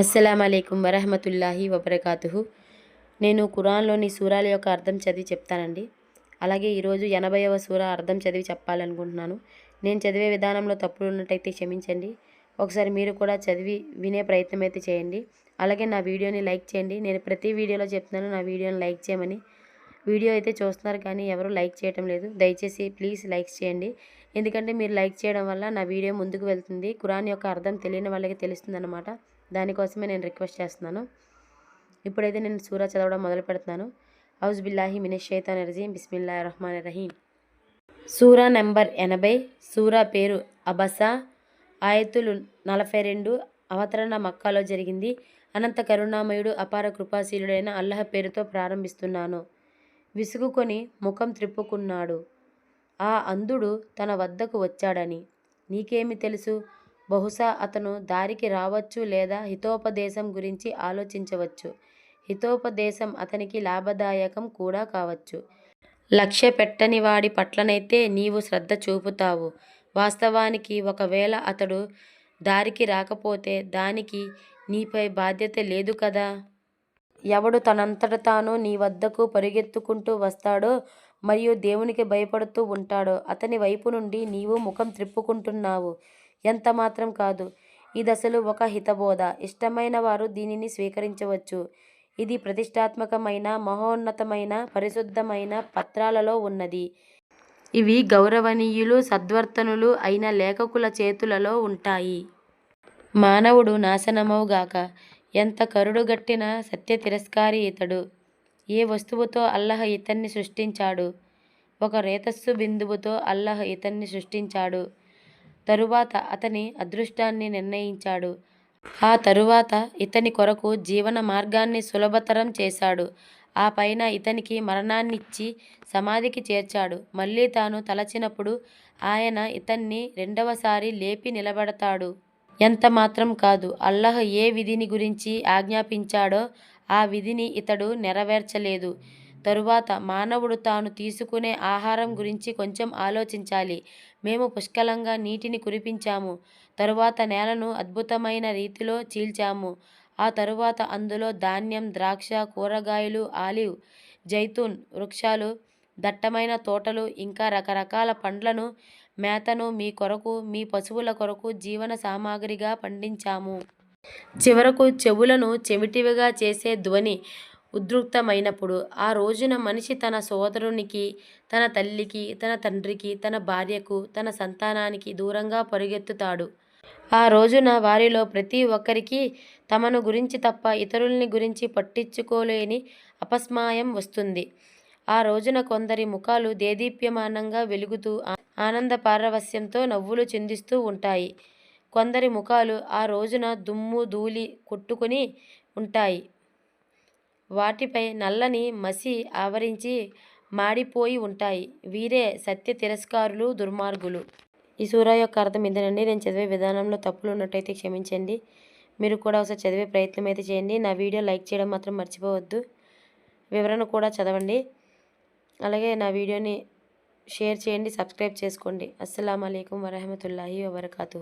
అస్సలం అయికం వరహమతుల్లాహి వబర్కాతు నేను కురాన్లోని సూరాల యొక్క అర్థం చదివి చెప్తానండి. అలాగే ఈరోజు ఎనభైవ సూర అర్థం చదివి చెప్పాలనుకుంటున్నాను. నేను చదివే విధానంలో తప్పులు ఉన్నట్టయితే క్షమించండి. ఒకసారి మీరు కూడా చదివి వినే ప్రయత్నం అయితే చేయండి. అలాగే నా వీడియోని లైక్ చేయండి. నేను ప్రతి వీడియోలో చెప్తున్నాను నా వీడియోని లైక్ చేయమని. వీడియో అయితే చూస్తున్నారు కానీ ఎవరు లైక్ చేయటం లేదు. దయచేసి ప్లీజ్ లైక్స్ చేయండి. ఎందుకంటే మీరు లైక్ చేయడం వల్ల నా వీడియో ముందుకు వెళ్తుంది. కురాన్ యొక్క అర్థం తెలియని వాళ్ళకి తెలుస్తుంది అనమాట దానికోసమే నేను రిక్వెస్ట్ చేస్తున్నాను. ఇప్పుడైతే నేను సూరా చదవడం మొదలు పెడుతున్నాను. హౌజ్ బిల్లాహి మినిష్ షైతాన్ రజీం. బిస్మిల్లా రహమాన్ రహీం. సూరా నెంబర్ ఎనభై సూరా పేరు అబసా. ఆయతులు నలభై రెండు అవతరణ మక్కాలో జరిగింది. అనంత కరుణామయుడు అపార కృపాశీలుడైన అల్లహ పేరుతో ప్రారంభిస్తున్నాను. విసుగుకొని ముఖం త్రిప్పుకున్నాడు. ఆ అంధుడు తన వద్దకు వచ్చాడని. నీకేమి తెలుసు? బహుశా అతను దారికి రావచ్చు లేదా హితోపదేశం గురించి ఆలోచించవచ్చు. హితోపదేశం అతనికి లాభదాయకం కూడా కావచ్చు. లక్ష్య పెట్టని వాడి పట్లనైతే నీవు శ్రద్ధ చూపుతావు. వాస్తవానికి ఒకవేళ అతడు దారికి రాకపోతే దానికి నీపై బాధ్యత లేదు కదా? ఎవడు తనంతట తాను నీ వద్దకు పరిగెత్తుకుంటూ వస్తాడో మరియు దేవునికి భయపడుతూ ఉంటాడో అతని వైపు నుండి నీవు ముఖం త్రిప్పుకుంటున్నావు. ఎంత మాత్రం కాదు. దశలు ఒక హితబోధ. ఇష్టమైన వారు దీనిని స్వీకరించవచ్చు. ఇది ప్రతిష్టాత్మకమైన మహోన్నతమైన పరిశుద్ధమైన పత్రాలలో ఉన్నది. ఇవి గౌరవనీయులు సద్వర్తనులు అయిన లేఖకుల చేతులలో ఉంటాయి. మానవుడు నాశనమవుగాక ఎంత కరుడుగట్టిన సత్య తిరస్కారి ఇతడు. ఏ వస్తువుతో అల్లహ ఇతన్ని సృష్టించాడు? ఒక రేతస్సు బిందువుతో అల్లహ ఇతన్ని సృష్టించాడు. తరువాత అతని అదృష్టాన్ని నిర్ణయించాడు. ఆ తరువాత ఇతని కొరకు జీవన మార్గాన్ని సులభతరం చేశాడు. ఆ పైన ఇతనికి మరణాన్నిచ్చి సమాధికి చేర్చాడు. మళ్ళీ తాను తలచినప్పుడు ఆయన ఇతన్ని రెండవసారి లేపి నిలబడతాడు. ఎంత మాత్రం కాదు అల్లహ ఏ విధిని గురించి ఆజ్ఞాపించాడో ఆ విధిని ఇతడు నెరవేర్చలేదు. తరువాత మానవుడు తాను తీసుకునే ఆహారం గురించి కొంచెం ఆలోచించాలి. మేము పుష్కలంగా నీటిని కురిపించాము. తరువాత నేలను అద్భుతమైన రీతిలో చీల్చాము. ఆ తరువాత అందులో ధాన్యం ద్రాక్ష కూరగాయలు ఆలివ్ జైతూన్ వృక్షాలు దట్టమైన తోటలు ఇంకా రకరకాల పండ్లను మేతను మీ కొరకు మీ పశువుల కొరకు జీవన సామాగ్రిగా పండించాము. చివరకు చెవులను చెవిటివిగా చేసే ధ్వని ఉద్రిక్తమైనప్పుడు ఆ రోజున మనిషి తన సోదరునికి తన తల్లికి తన తండ్రికి తన భార్యకు తన సంతానానికి దూరంగా పరుగెత్తుతాడు. ఆ రోజున వారిలో ప్రతి ఒక్కరికి తమను గురించి తప్ప ఇతరుల్ని గురించి పట్టించుకోలేని అపస్మాయం వస్తుంది. ఆ రోజున కొందరి ముఖాలు దేదీప్యమానంగా వెలుగుతూ ఆనంద పారవస్యంతో నవ్వులు చిందిస్తూ ఉంటాయి. కొందరి ముఖాలు ఆ రోజున దుమ్ము ధూళి కొట్టుకుని ఉంటాయి. వాటిపై నల్లని మసి ఆవరించి మాడిపోయి ఉంటాయి. వీరే సత్య తిరస్కారులు దుర్మార్గులు. ఈ సూర యొక్క అర్థం ఇదేనండి. నేను చదివే విధానంలో తప్పులు ఉన్నట్టయితే క్షమించండి. మీరు కూడా ఒకసారి చదివే ప్రయత్నం అయితే చేయండి. నా వీడియో లైక్ చేయడం మాత్రం మర్చిపోవద్దు. వివరణ కూడా చదవండి. అలాగే నా వీడియోని షేర్ చేయండి సబ్స్క్రైబ్ చేసుకోండి. అస్సలం అయికం వరహమతుల్లాహి వరకాతు